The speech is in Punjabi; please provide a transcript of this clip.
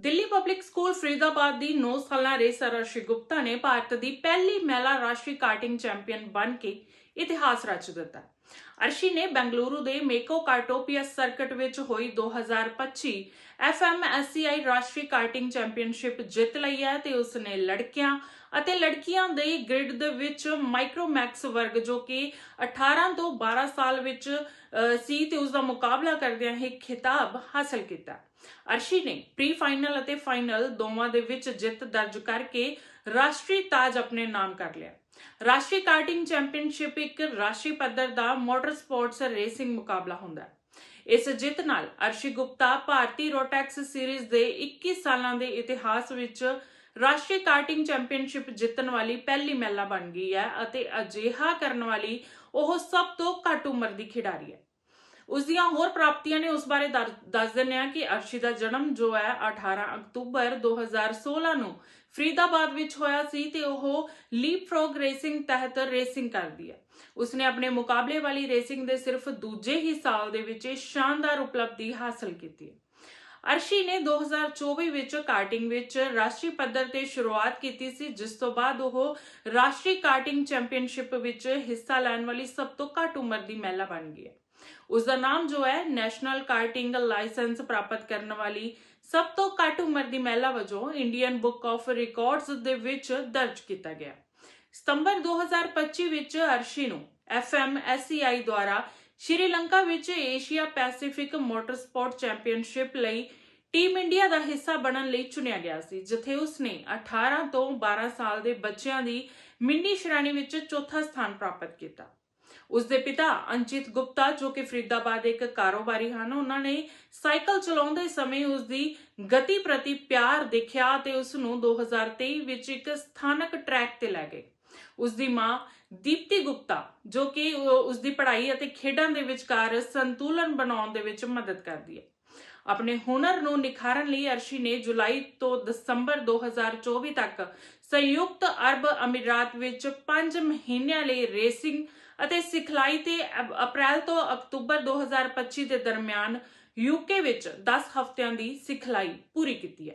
ਦਿੱਲੀ ਪਬਲਿਕ ਸਕੂਲ ਫਰੀਦਾਬਾਦ ਦੀ 9 ਸਾਲਾ ਰੇਸਰ ਅਰਸ਼ੀ ਗੁਪਤਾ ਨੇ ਭਾਰਤ ਦੀ ਪਹਿਲੀ ਮਹਿਲਾ ਰਾਸ਼ਟਰੀ ਕਾਰਟਿੰਗ ਚੈਂਪੀਅਨ ਬਣ ਕੇ ਇਤਿਹਾਸ ਰਚ ਦਿੱਤਾ। ਅਰਸ਼ੀ ਨੇ ਬੈਂਗਲੁਰੂ ਦੇ ਮੇਕੋ ਕਾਰਟੋਪੀਆ ਸਰਕਟ ਵਿੱਚ ਹੋਈ 2025 FMSCI ਰਾਸ਼ਟਰੀ ਕਾਰਟਿੰਗ ਚੈਂਪੀਅਨਸ਼ਿਪ ਜਿੱਤ ਲਈ ਹੈ ਤੇ ਉਸ ਨੇ ਲੜਕਿਆਂ ਅਤੇ ਲੜਕੀਆਂ ਦੇ ਗ੍ਰਿਡ ਦੇ ਵਿੱਚ ਮਾਈਕਰੋਮੈਕਸ ਵਰਗ ਜੋ ਕਿ 18 ਤੋਂ 12 ਸਾਲ ਵਿੱਚ ਸੀ ਤੇ ਉਸ ਦਾ ਮੁਕਾਬਲਾ ਕਰਦਿਆਂ ਇਹ ਖਿਤਾਬ ਹਾਸਲ ਕੀਤਾ। ਅਰਸ਼ੀ ਨੇ ਪ੍ਰੀ ਫਾਈਨਲ ਅਤੇ ਫਾਈਨਲ ਦੋਵਾਂ ਦੇ ਵਿੱਚ ਜਿੱਤ ਦਰਜ ਕਰਕੇ ਰਾਸ਼ਟਰੀ ਤਾਜ ਆਪਣੇ ਨਾਮ ਕਰ ਲਿਆ। ਰਾਸ਼ਟਰੀ ਕਾਰਟਿੰਗ ਚੈਂਪੀਅਨਸ਼ਿਪ ਇੱਕ ਰਾਸ਼ਟਰੀ ਪੱਧਰ ਦਾ ਮੋਟਰ ਸਪੋਰਟਸ ਰੇਸਿੰਗ ਮੁਕਾਬਲਾ ਹੁੰਦਾ ਹੈ। ਇਸ ਜਿੱਤ ਨਾਲ ਅਰਸ਼ੀ ਗੁਪਤਾ ਭਾਰਤੀ ਰੋਟੈਕਸ ਸੀਰੀਜ਼ ਦੇ 21 ਸਾਲਾਂ ਦੇ ਇਤਿਹਾਸ ਵਿੱਚ ਰਾਸ਼ਟਰੀ ਕਾਰਟਿੰਗ ਚੈਂਪੀਅਨਸ਼ਿਪ ਜਿੱਤਣ ਵਾਲੀ ਪਹਿਲੀ ਮਹਿਲਾ ਬਣ ਗਈ ਹੈ ਅਤੇ ਅਜਿਹਾ ਕਰਨ ਵਾਲੀ ਉਹ ਸਭ ਤੋਂ ਘੱਟ ਉਮਰ ਦੀ ਖਿਡਾਰੀ ਹੈ। ਉਸ ਦੀਆਂ ਹੋਰ ਪ੍ਰਾਪਤੀਆਂ ਨੇ ਉਸ ਬਾਰੇ ਦੱਸ ਦਿੰਦੇ ਆ ਕਿ ਅਰਸ਼ੀ ਦਾ ਜਨਮ ਜੋ ਹੈ 18 ਅਕਤੂਬਰ 2016 ਨੂੰ ਫਰੀਦਾਬਾਦ ਵਿੱਚ ਹੋਇਆ ਸੀ ਤੇ ਉਹ ਲੀਪਫ੍ਰੌਗ ਰੇਸਿੰਗ ਤਹਿਤ ਰੇਸਿੰਗ ਕਰਦੀ ਹੈ। ਉਸਨੇ ਆਪਣੇ ਮੁਕਾਬਲੇ ਵਾਲੀ ਰੇਸਿੰਗ ਦੇ ਸਿਰਫ ਦੂਜੇ ਹੀ ਸਾਲ ਦੇ ਵਿੱਚ ਇਹ ਸ਼ਾਨਦਾਰ ਉਪਲਬਧੀ ਹਾਸਲ ਕੀਤੀ ਹੈ। ਅਰਸ਼ੀ ਨੇ 2024 ਵਿੱਚ ਕਾਰਟਿੰਗ ਵਿੱਚ ਰਾਸ਼ਟਰੀ ਪੱਧਰ ਤੇ ਸ਼ੁਰੂਆਤ ਕੀਤੀ ਸੀ, ਜਿਸ ਤੋਂ ਬਾਅਦ ਉਹ ਰਾਸ਼ਟਰੀ ਕਾਰਟਿੰਗ ਚੈਂਪੀਅਨਸ਼ਿਪ ਵਿੱਚ ਹਿੱਸਾ ਲੈਣ ਵਾਲੀ ਸਭ ਤੋਂ ਘੱਟ ਉਮਰ ਦੀ ਮਹਿਲਾ ਬਣ ਗਈ ਹੈ। ਉਸ ਦਾ ਨਾਮ ਜੋ ਹੈ, ਨੈਸ਼ਨਲ ਕਾਰਟਿੰਗ ਲਾਇਸੈਂਸ ਪ੍ਰਾਪਤ ਕਰਨ ਵਾਲੀ ਸਭ ਤੋਂ ਘੱਟ ਉਮਰ ਦੀ ਮਹਿਲਾ ਵਜੋਂ ਇੰਡੀਅਨ ਬੁੱਕ ਆਫ ਰਿਕਾਰਡਸ ਦੇ ਵਿੱਚ ਦਰਜ ਕੀਤਾ ਗਿਆ। ਸਤੰਬਰ 2025 ਵਿੱਚ ਅਰਸ਼ੀ ਨੂੰ FMSCI ਦੁਆਰਾ ਸ਼੍ਰੀਲੰਕਾ ਵਿੱਚ ਏਸ਼ੀਆ ਪੈਸੀਫਿਕ ਮੋਟਰ ਚੈਂਪੀਅਨਸ਼ਿਪ ਲਈ ਟੀਮ ਇੰਡੀਆ ਦਾ ਹਿੱਸਾ ਬਣਨ ਲਈ ਚੁਣਿਆ ਗਿਆ ਸੀ, ਜਿੱਥੇ ਉਸਨੇ 18 ਤੋਂ 12 ਸਾਲ ਦੇ ਬੱਚਿਆਂ ਦੀ ਮਿੰਨੀ ਸ਼੍ਰੇਣੀ ਵਿੱਚ ਚੌਥਾ ਸਥਾਨ ਪ੍ਰਾਪਤ ਕੀਤਾ। ਉਸ ਦੇ ਪਿਤਾ ਅੰਚਿਤ ਗੁਪਤਾ, ਜੋ ਕਿ ਫਰੀਦਾਬਾਦ ਦੇ ਇੱਕ ਕਾਰੋਬਾਰੀ ਹਨ, ਉਹਨਾਂ ਨੇ ਸਾਈਕਲ ਚਲਾਉਂਦੇ ਸਮੇਂ ਉਸ ਦੀ ਗਤੀ ਪ੍ਰਤੀ ਪਿਆਰ ਦੇਖਿਆ ਤੇ ਉਸ ਨੂੰ 2023 ਵਿੱਚ ਇੱਕ ਸਥਾਨਕ ਟਰੈਕ ਤੇ ਲੈ ਗਏ। ਉਸ ਦੀ ਮਾਂ ਦੀਪਤੀ ਗੁਪਤਾ, ਜੋ ਕਿ ਉਹ- ਉਸ ਦੀ ਪੜ੍ਹਾਈ ਅਤੇ ਖੇਡਾਂ ਦੇ ਵਿਚਕਾਰ ਸੰਤੁਲਨ ਬਣਾਉਣ ਦੇ ਵਿੱਚ ਮਦਦ ਕਰਦੀ ਹੈ। ਆਪਣੇ ਹੁਨਰ ਨੂੰ ਨਿਖਾਰਨ ਲਈ ਅਰਸ਼ੀ ਨੇ ਜੁਲਾਈ ਤੋਂ ਦਸੰਬਰ 2024 ਤੱਕ ਸੰਯੁਕਤ ਅਰਬ ਅਮੀਰਾਤ ਵਿੱਚ 5 ਮਹੀਨਿਆਂ ਲਈ ਰੇਸਿੰਗ ਅਤੇ ਸਿਖਲਾਈ ਤੇ ਅਪ੍ਰੈਲ ਤੋਂ ਅਕਤੂਬਰ 2025 ਦੇ ਦਰਮਿਆਨ ਯੂਕੇ ਵਿੱਚ 10 ਹਫ਼ਤਿਆਂ ਦੀ ਸਿਖਲਾਈ ਪੂਰੀ ਕੀਤੀ ਹੈ।